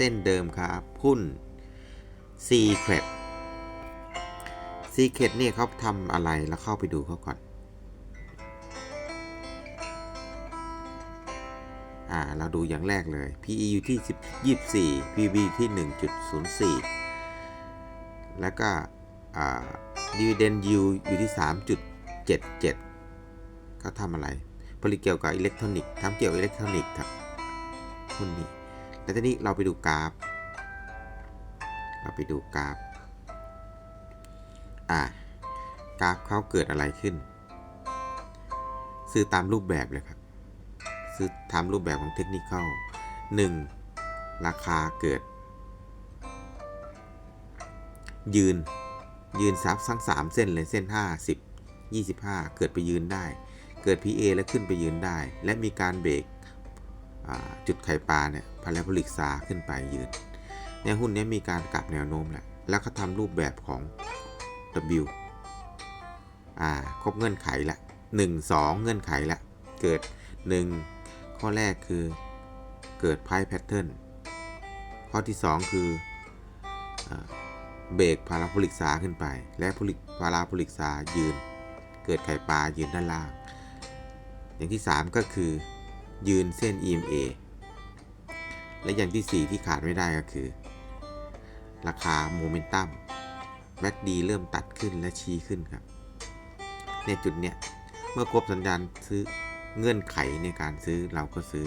ส้นเดิมครับหุ้น Secret Secret เนี่ยเขาทำอะไรแล้วเข้าไปดูเขาก่อน อ่า เราดูอย่างแรกเลย PE อยู่ที่ 10 24 PB ที่ 1.04 แล้วก็ อ่า Dividend Yield อยู่ที่ 3.77เขาทำอะไร ผลิตเกี่ยวกับอิเล็กทรอนิกส์ทำเกี่ยวกับอิเล็กทรอนิกส์ครับหุ้นนี้ แล้วทีนี้เราไปดูกราฟ เราไปดูกราฟ อ่ากราฟเขาเกิดอะไรขึ้น ซื้อตามรูปแบบเลยครับ ซื้อทำรูปแบบของเทคนิคเข้า1ราคาเกิด ยืนยืนซับทั้ง3เส้นเลยเส้น5 10 25 เกิดไปยืนได้ เกิด PA แล้วขึ้นไปยืนได้ และมีการเบรก จุดไข่ปลาเนี่ยพาราโบลิกซาขึ้นไปยืนเนี่ยหุ้นนี้มีการกลับแนวโน้มแหละแล้วก็ทำรูปแบบของ W อ่าครบเงื่อนไขละ1 2 เงื่อนไขละเกิด 1 ข้อแรกคือเกิดไพ่แพทเทิร์นข้อที่ 2 คืออเบรกพาราโบลิกซาขึ้นไป และพาราโบลิกซายืน เกิดไข่ปลายืนด้านล่าง อย่างที่ 3 ก็คือ ยืนเส้น EMA และอย่างที่ 4 ที่ขาดไม่ได้ก็คือ ราคาโมเมนตัมแบ็กดีเริ่มตัดขึ้นและชี้ขึ้นครับ ในจุดเนี้ย เมื่อครบสัญญาณซื้อเงื่อนไขในการซื้อเราก็ซื้อ